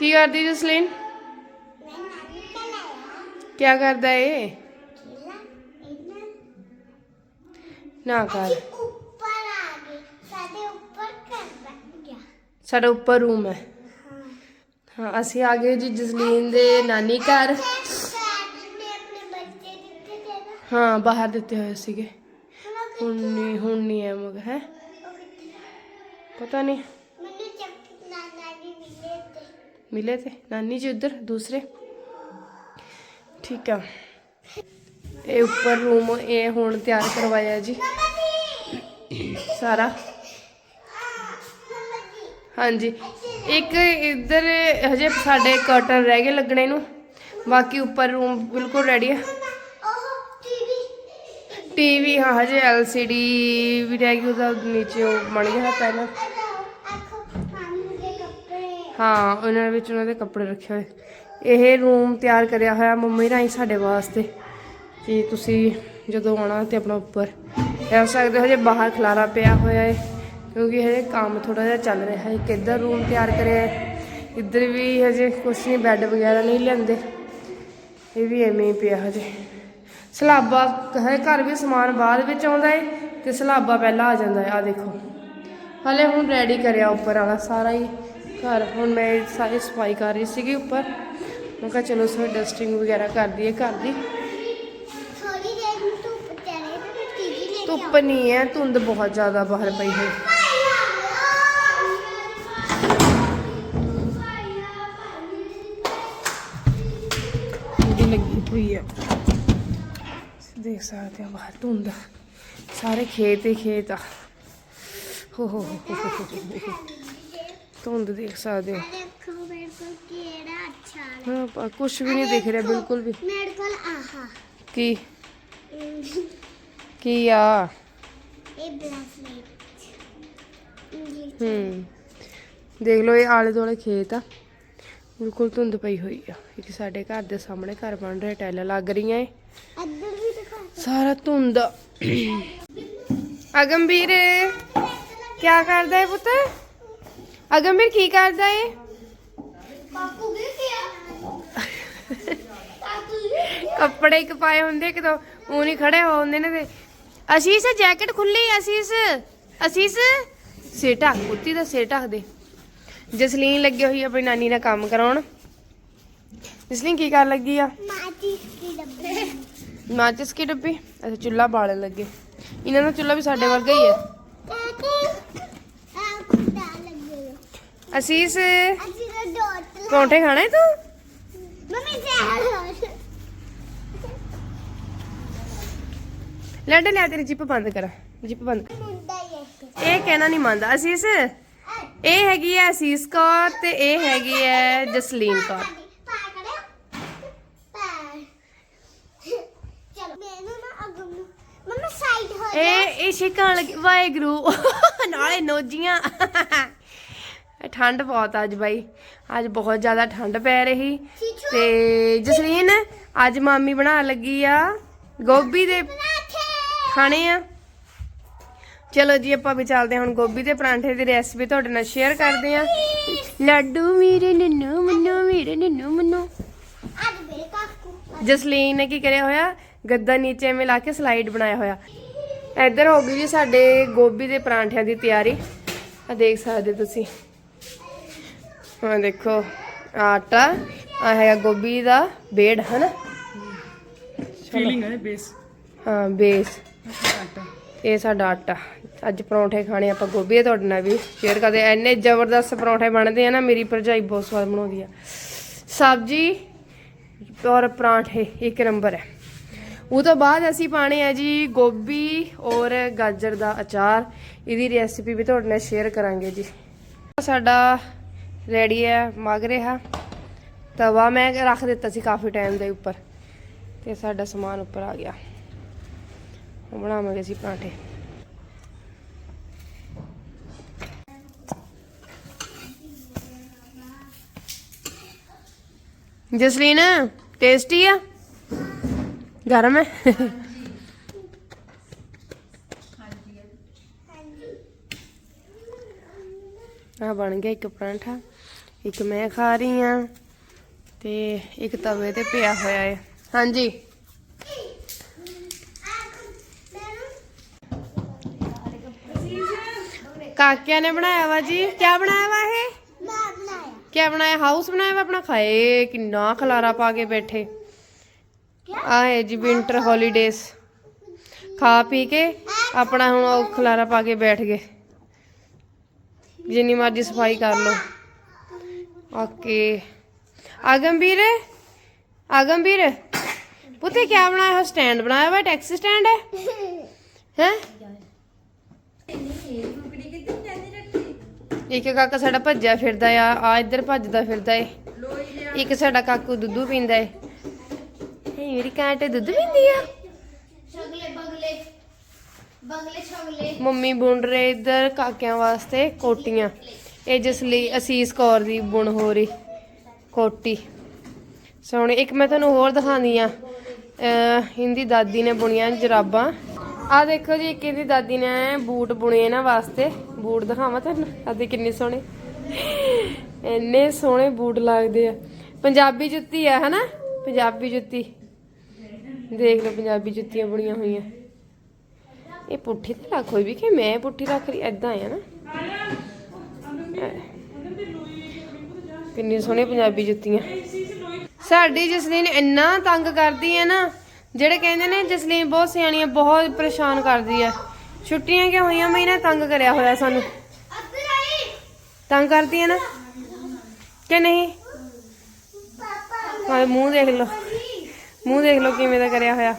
ਕੀ ਕਰਦੀ ਜਸਲੀਨ ਮੈਂ ਨਾਨੀ ਕਾ ਲਾਇਆ ਕੀ ਕਰਦਾ ਏ ਖੇਲਾ ਇਹਨਾਂ ਨਾ ਕਰ ਅਸੀਂ ਉੱਪਰ ਆ ਗਏ ਸਾਡੇ ਉੱਪਰ ਘਰ ਬਣ ਗਿਆ ਸਾਡਾ ਉੱਪਰ ਰੂਮ ਹੈ ਹਾਂ ਹਾਂ ਅਸੀਂ ਆ ਗਏ ਜੀ ਜਸਲੀਨ ਦੇ ਨਾਨੀ ਘਰ ਸਾਡੇ ਨੇ ਆਪਣੇ ਬੱਚੇ ਦਿੱਤੇ ਤੇ ਨਾ ਹਾਂ ਬਾਹਰ ਦਿੱਤੇ ਹੋਏ ਸੀਗੇ ਹੁਣ ਹੁਣ ਨਹੀਂ ਹੁਣ ਨਹੀਂ ਹੈ ਮਗ ਹੈ ਉਹ ਕਿੱਥੇ ਪਤਾ ਨਹੀਂ ਮੈਨੂੰ ਚੱਕ ਨਾਨਾ ਜੀ ਮਿਲੇ ਤੇ ਮਿਲੇ ਤੇ ਨਾਨੀ ਜੀ ਉਧਰ ਦੂਸਰੇ ਠੀਕ ਆ ਇਹ ਉੱਪਰ ਰੂਮ ਇਹ ਹੁਣ ਤਿਆਰ ਕਰਵਾਇਆ ਜੀ ਸਾਰਾ ਹਾਂਜੀ ਇੱਕ ਇੱਧਰ ਹਜੇ ਸਾਡੇ ਕਰਟਨ ਰਹਿ ਗਏ ਲੱਗਣੇ ਨੂੰ ਬਾਕੀ ਉੱਪਰ ਰੂਮ ਬਿਲਕੁਲ ਰੈਡੀ ਹੈ ਮਮਾ ਉਹ ਟੀਵੀ ਟੀਵੀ ਹਾਂ ਹਜੇ LCD ਵੀ ਰਹਿ ਗਈ ਉਹਦਾ ਨੀਚੇ ਬਣ ਗਿਆ ਪਹਿਲਾਂ ਹਾਂ, ਉਹਨਾਂ ਵਿੱਚ ਉਹਨਾਂ ਦੇ ਕੱਪੜੇ ਰੱਖੇ ਹੋਏ। ਇਹ ਰੂਮ ਤਿਆਰ ਕਰਿਆ ਹੋਇਆ ਮੰਮੀ ਰਾਈ ਸਾਡੇ ਵਾਸਤੇ ਕਿ ਤੁਸੀਂ ਜਦੋਂ ਆਉਣਾ ਤੇ ਆਪਣਾ ਉੱਪਰ। ਰਹਿ ਸਕਦੇ ਹੋ ਜੇ ਬਾਹਰ ਖਲਾਰਾ ਪਿਆ ਹੋਇਆ ਹੈ ਕਿਉਂਕਿ ਹਜੇ ਕੰਮ ਥੋੜਾ ਜਿਹਾ ਚੱਲ ਰਿਹਾ ਹੈ ਕਿ ਇੱਧਰ ਰੂਮ ਤਿਆਰ ਕਰਿਆ ਹੈ ਇੱਧਰ ਵੀ ਹਜੇ ਕੁਛ ਨਹੀਂ ਬੈੱਡ ਵਗੈਰਾ ਨਹੀਂ ਲਿਆਂਦੇ। ਇਹ ਵੀ ਐਵੇਂ ਹੀ ਪਿਆ ਹਜੇ। ਸਲਾਬਾ ਹੈ ਘਰ ਵੀ ਸਮਾਨ ਬਾਅਦ ਵਿੱਚ ਆਉਂਦਾ ਹੈ ਤੇ ਸਲਾਬਾ ਪਹਿਲਾਂ ਆ ਜਾਂਦਾ ਹੈ ਆ ਦੇਖੋ। ਹਲੇ ਹੁਣ ਰੈਡੀ ਕਰਿਆ ਉੱਪਰ ਵਾਲਾ ਸਾਰਾ ਹੀ। ਘਰ। ਹੁਣ ਮੈਂ ਸਾਰੀ ਸਫ਼ਾਈ ਕਰ ਰਹੀ ਸੀਗੀ ਉੱਪਰ। ਮੈਂ ਕਿਹਾ ਚਲੋ ਸੋ ਡਸਟਿੰਗ ਵਗੈਰਾ ਕਰ ਦਈਏ ਘਰ ਦੀ। ਥੋੜੀ ਦੇਰ ਨੂੰ ਧੁੱਪ ਚੜੇ ਤੇ ਟੀਵੀ ਲੈ ਕੇ ਧੁੱਪ ਨਹੀਂ ਹੈ ਧੁੰਦ ਬਹੁਤ ਜ਼ਿਆਦਾ ਬਾਹਰ ਪਈ ਹੈ। ਠੰਡੀ ਲੱਗੀ ਹੋਈ ਹੈ। ਦੇਖ ਸਕਦੇ ਹੋ ਬਾਹਰ ਧੁੰਦ। ਸਾਰੇ ਖੇਤ ਹੀ ਖੇਤ ਆ। ਹੋ ਹੋ ਹੋ ਹੋ ਹੋ ਹੋ। ਧੁੰਦ ਦੇਖ ਸਕਦੇ ਹੋ। ਦੇਖੋ ਮੇਰੇ ਕੋਲ ਕਿਹੜਾ ਅੱਛਾ ਹਾਂ। ਪਰ ਕੁਝ ਵੀ ਨਹੀਂ ਦਿਖ ਰਿਹਾ ਬਿਲਕੁਲ ਵੀ। ਮੇਰੇ ਕੋਲ ਆਹਾ। ਕੀ? ਇਹ ਕੀ ਆ? ਬ੍ਰੈਸਲੇਟ। ਹੂੰ। ਦੇਖ ਲਓ ਇਹ ਆਲੇ ਦੁਆਲੇ ਖੇਤ ਆ। ਬਿਲਕੁਲ ਧੁੰਦ ਪਈ ਹੋਈ ਆ। ਇਹ ਸਾਡੇ ਘਰ ਦੇ ਸਾਹਮਣੇ ਘਰ ਬਣ ਰਿਹਾ ਟੈਲਾਂ ਲੱਗ ਰਹੀਆਂ ਏ। ਅੱਧਰ ਵੀ ਦਿਖਾ ਸਾਰਾ ਧੁੰਦ ਅਗੰਬੀਰ ਕੀ ਕਰਦਾ ਹੈ ਪੁੱਤ? ਅਗੰਬੀਰ ਕੀ ਕਰਦਾ ਏ? ਕਾਕੂ ਵੀ ਕਿਆ ਕਾਕੂ ਕੱਪੜੇ ਇੱਕ ਪਾਏ ਹੁੰਦੇ ਕਿਦੋਂ ਉਹ ਨਹੀਂ ਖੜੇ ਹੋ ਹੁੰਦੇ ਨੇ ਤੇ। ਅਸੀਸ ਜੈਕਟ ਖੁੱਲੀ ਅਸੀਸ। ਅਸੀਸ ਢੱਕ ਕੁੱਤੀ ਦਾ ਢੱਕ ਦੇ। ਜਸਲੀਨ ਲੱਗੀ ਹੋਈ ਆ ਆਪਣੀ ਨਾਨੀ ਨਾਲ ਕੰਮ ਕਰਾਉਣ। ਜਸਲੀਨ ਕੀ ਕਰਨ ਲੱਗੀ ਆ? ਮਾਚੀ ਕੀ ਡੱਬੇ? ਮਾਚਿਸ ਕੀ ਡੱਬੀ? ਅੱਛਾ ਚੁੱਲ੍ਹਾ ਬਾਲਣ ਲੱਗੇ। ਇਹਨਾਂ ਦਾ ਚੁੱਲ੍ਹਾ ਵੀ ਸਾਡੇ ਵਰਗਾ ਹੀ ਹੈ ਕਾਕੂ ਆ ਕੁੱਤਾ ਲੱਗੇ ਅਸੀਸ ਅਸੀਂ ਤਾਂ ਡੋਟ ਪਰੌਂਠੇ ਖਾਣੇ ਤੂੰ? ਮੰਮੀ ਜਾ ਲੈਂਡ ਲਿਆ ਤੇਰੀ ਜਿੱਪ ਬੰਦ ਕਰ ਜਿੱਪ ਬੰਦ ਕਰ। ਮੁੰਡਾ ਹੀ ਹੈ ਇਹ ਕਹਿਣਾ ਨਹੀਂ ਮੰਨਦਾ। ਅਸੀਸ ਇਹ ਹੈਗੀ ਹੈ ਅਸੀਸ ਕੌਰ ਤੇ ਇਹ ਹੈਗੀ ਹੈ ਜਸਲੀਨ ਕੌਰ। ਪਾ ਕਰਿਆ ਪਾ ਚਲ ਮੈਨੂੰ ਨਾ ਅਗਮ ਨੂੰ ਮੰਮਾ ਸਾਈਡ ਹੋ ਜਾ। ਇਹ ਇਹ ਛਿੱਕਾਂ ਲੱਗੀ ਵਾਹਿਗੁਰੂ। ਨਾਲੇ ਨੋਜੀਆਂ। ਇਹ ਠੰਡ ਬਹੁਤ ਅੱਜ ਬਾਈ। ਅੱਜ ਬਹੁਤ ਜ਼ਿਆਦਾ ਠੰਡ ਪੈ ਰਹੀ। ਤੇ ਜਸਲੀਨ ਅੱਜ ਮਾਮੀ ਬਣਾ ਲੱਗੀ ਆ ਗੋਭੀ ਦੇ ਖਾਣੇ ਆ। ਚਲੋ ਜੀ, ਆਪਾਂ ਵੀ ਚੱਲਦੇ ਹਾਂ ਹੁਣ ਗੋਭੀ ਦੇ ਪਰਾਂਠੇ ਦੀ ਰੈਸਪੀ ਤੁਹਾਡੇ ਨਾਲ ਸ਼ੇਅਰ ਕਰਦੇ ਆ ਲੱਡੂ ਮੇਰੇ ਨੰਨੂ ਮੰਨੂ, ਮੇਰੇ ਨੰਨੂ ਮੰਨੂ। ਜਸਲੀਨ ਨੇ ਕੀ ਕਰਿਆ ਹੋਇਆ? ਗੱਦਾ ਨੀਚੇ ਐਵੇਂ ਲਾ ਕੇ ਸਲਾਈਡ ਬਣਾਇਆ ਹੋਇਆ। ਇੱਧਰ ਹੋ ਗਈ ਜੀ ਸਾਡੇ ਗੋਭੀ ਦੇ ਪਰਾਂਠਿਆਂ ਦੀ ਤਿਆਰੀ। ਆ ਦੇਖ ਸਕਦੇ ਤੁਸੀਂ। ਹਾਂ ਦੇਖੋ ਆਟਾ ਆ ਹੈਗਾ ਗੋਭੀ ਦਾ ਬੇੜ ਹਨਾ? ਫੀਲਿੰਗ ਹੈ ਬੇਸ ਹਾਂ ਬੇਸ ਆਟਾ। ਇਹ ਸਾਡਾ ਆਟਾ। ਅੱਜ ਪਰੌਂਠੇ ਖਾਣੇ ਆਪਾਂ ਗੋਭੀ ਦੇ ਤੁਹਾਡੇ ਨਾਲ ਵੀ ਸ਼ੇਅਰ ਕਰਦੇ। ਇੰਨੇ ਜ਼ਬਰਦਸਤ ਪਰੌਂਠੇ ਬਣਦੇ ਆ ਨਾ ਮੇਰੀ ਭਰਜਾਈ ਬਹੁਤ ਸਵਾਦ ਬਣਾਉਂਦੀ ਆ। ਸਬਜੀ ਔਰ ਪਰਾਂਠੇ ਇੱਕ ਨੰਬਰ ਹੈ। ਉਹ ਤੋਂ ਬਾਅਦ ਅਸੀਂ ਪਾਣੇ ਆ ਜੀ ਗੋਭੀ ਔਰ ਗਾਜਰ ਦਾ ਅਚਾਰ। ਇਹਦੀ ਰੈਸਿਪੀ ਵੀ ਤੁਹਾਡੇ ਨਾਲ ਸ਼ੇਅਰ ਕਰਾਂਗੇ ਜੀ। ਸਾਡਾ ਰੈਡੀ ਹੈ, ਮਗ ਰਿਹਾ। ਤਵਾ ਮੈਂ ਰੱਖ ਦਿੱਤਾ ਸੀ ਕਾਫੀ ਟਾਈਮ ਦੇ ਉੱਪਰ ਤੇ ਸਾਡਾ ਸਮਾਨ ਉੱਪਰ ਆ ਗਿਆ। ਬਣਾਵਾਂਗੇ ਅਸੀਂ ਪਰਾਂਠੇ। ਜਸਲੀਨ ਟੇਸਟੀ ਆ? ਗਰਮ ਹੈ? ਆ ਬਣ ਗਿਆ ਇੱਕ ਪਰਾਂਠਾ, ਇੱਕ ਮੈਂ ਖਾ ਰਹੀ ਆ ਤੇ ਇੱਕ ਤਵੇ ਤੇ ਪਿਆ ਹੋਇਆ ਹੈ। ਹਾਂਜੀ। ਕਾਕਿਆਂ ਨੇ ਬਣਾਇਆ ਵਾ ਜੀ ਕੀ ਬਣਾਇਆ ਵਾ ਇਹ? ਮੈਂ ਬਣਾਇਆ? ਕੀ ਬਣਾਇਆ ਹਾਊਸ ਬਣਾਇਆ ਵਾ ਆਪਣਾ? ਖਾਏ ਕਿੰਨਾ ਖਲਾਰਾ ਪਾ ਕੇ ਬੈਠੇ। ਆ ਹੈ ਜੀ ਵਿੰਟਰ ਹੌਲੀਡੇਜ਼ ਖਾ ਪੀ ਕੇ ਆਪਣਾ ਹੁਣ ਉਹ ਖਲਾਰਾ ਪਾ ਕੇ ਬੈਠ ਗਏ। ਜਿੰਨੀ ਮਰਜ਼ੀ ਸਫ਼ਾਈ ਕਰ ਲਓ। ਓਕੇ। ਆਗਮਵੀਰ? ਆਗਮਵੀਰ? ਪੁੱਤੇ ਕੀ ਬਣਾਇਆ ਹੈ ਸਟੈਂਡ ਬਣਾਇਆ ਵਾ ਟੈਕਸੀ ਸਟੈਂਡ ਹੈ? ਹੈ? ਇੱਕ ਕਾਕਾ ਸਾਡਾ ਭੱਜਿਆ ਫਿਰਦਾ ਆ ਆ ਇੱਧਰ ਭੱਜਦਾ ਫਿਰਦਾ ਏ। ਇੱਕ ਸਾਡਾ ਕਾਕੂ ਦੁੱਧੂ ਪੀਂਦਾ ਏ। ਇਹ ਮੇਰੀ ਕਾਂਟੇ ਦੁੱਧ ਪੀਂਦੀ ਆ? ਬਗਲੇ ਛਗਲੇ। ਮੰਮੀ ਬੁਣ ਰਹੇ ਇੱਧਰ ਕਾਕਿਆਂ ਵਾਸਤੇ ਕੋਟੀਆਂ। ਇਹ ਜਿਸ ਲਈ ਅਸੀਸ ਕੌਰ ਦੀ ਬੁਣ ਹੋ ਰਹੀ ਕੋਟੀ। ਸੋਹਣੀ, ਇੱਕ ਮੈਂ ਤੁਹਾਨੂੰ ਹੋਰ ਦਿਖਾਉਂਦੀ ਆ। ਇਹਦੀ ਦਾਦੀ ਨੇ ਬੁਣੀਆਂ ਜਰਾਬਾਂ। ਆ ਦੇਖੋ ਜੀ, ਇੱਕ ਇਹਦੀ ਦਾਦੀ ਨੇ ਬੂਟ ਬੁਣੇ ਇਹਨਾਂ ਵਾਸਤੇ। ਬੂਟ ਦਿਖਾਵਾਂ ਤੁਹਾਨੂੰ? ਆਦੇ ਕਿੰਨੇ ਸੋਹਣੇ। ਇੰਨੇ ਸੋਹਣੇ ਬੂਟ ਲੱਗਦੇ ਆ। ਪੰਜਾਬੀ ਜੁੱਤੀ ਆ, ਹਨਾ? ਪੰਜਾਬੀ ਜੁੱਤੀ। ਦੇਖ ਲਓ, ਪੰਜਾਬੀ ਜੁੱਤੀਆਂ ਬੁਣੀਆਂ ਹੋਈਆਂ। ਇਹ ਪੁੱਠੀ ਤੇ ਰੱਖ ਹੋਈ ਵੀ ਕਿ ਮੈਂ ਪੁੱਠੀ ਰੱਖ ਲਈ ਐਦਾਂ ਆ ਨਾ। ਕਿੰਨੀ ਸੋਹਣੀ ਪੰਜਾਬੀ ਜੁੱਤੀਆਂ। ਸਾਡੀ ਜਸਲੀਨ ਇੰਨਾ ਤੰਗ ਕਰਦੀ ਹੈ ਨਾ, ਜਿਹੜੇ ਕਹਿੰਦੇ ਨੇ ਜਸਲੀਨ ਬਹੁਤ ਸਿਆਣੀ ਹੈ ਬਹੁਤ ਪਰੇਸ਼ਾਨ ਕਰਦੀ ਹੈ ਛੁੱਟੀਆਂ ਕਿਉਂ ਹੋਈਆਂ? ਮੈਂ ਇਹਨਾਂ ਤੰਗ ਕਰਿਆ ਹੋਇਆ ਸਾਨੂੰ। ਤੰਗ ਕਰਦੀ ਹੈ ਨਾ। ਕਿ ਨਹੀਂ? ਮੂੰਹ ਦੇਖ ਲਓ। ਮੂੰਹ ਦੇਖ ਲਓ ਕਿਵੇਂ ਦਾ ਕਰਿਆ ਹੋਇਆ।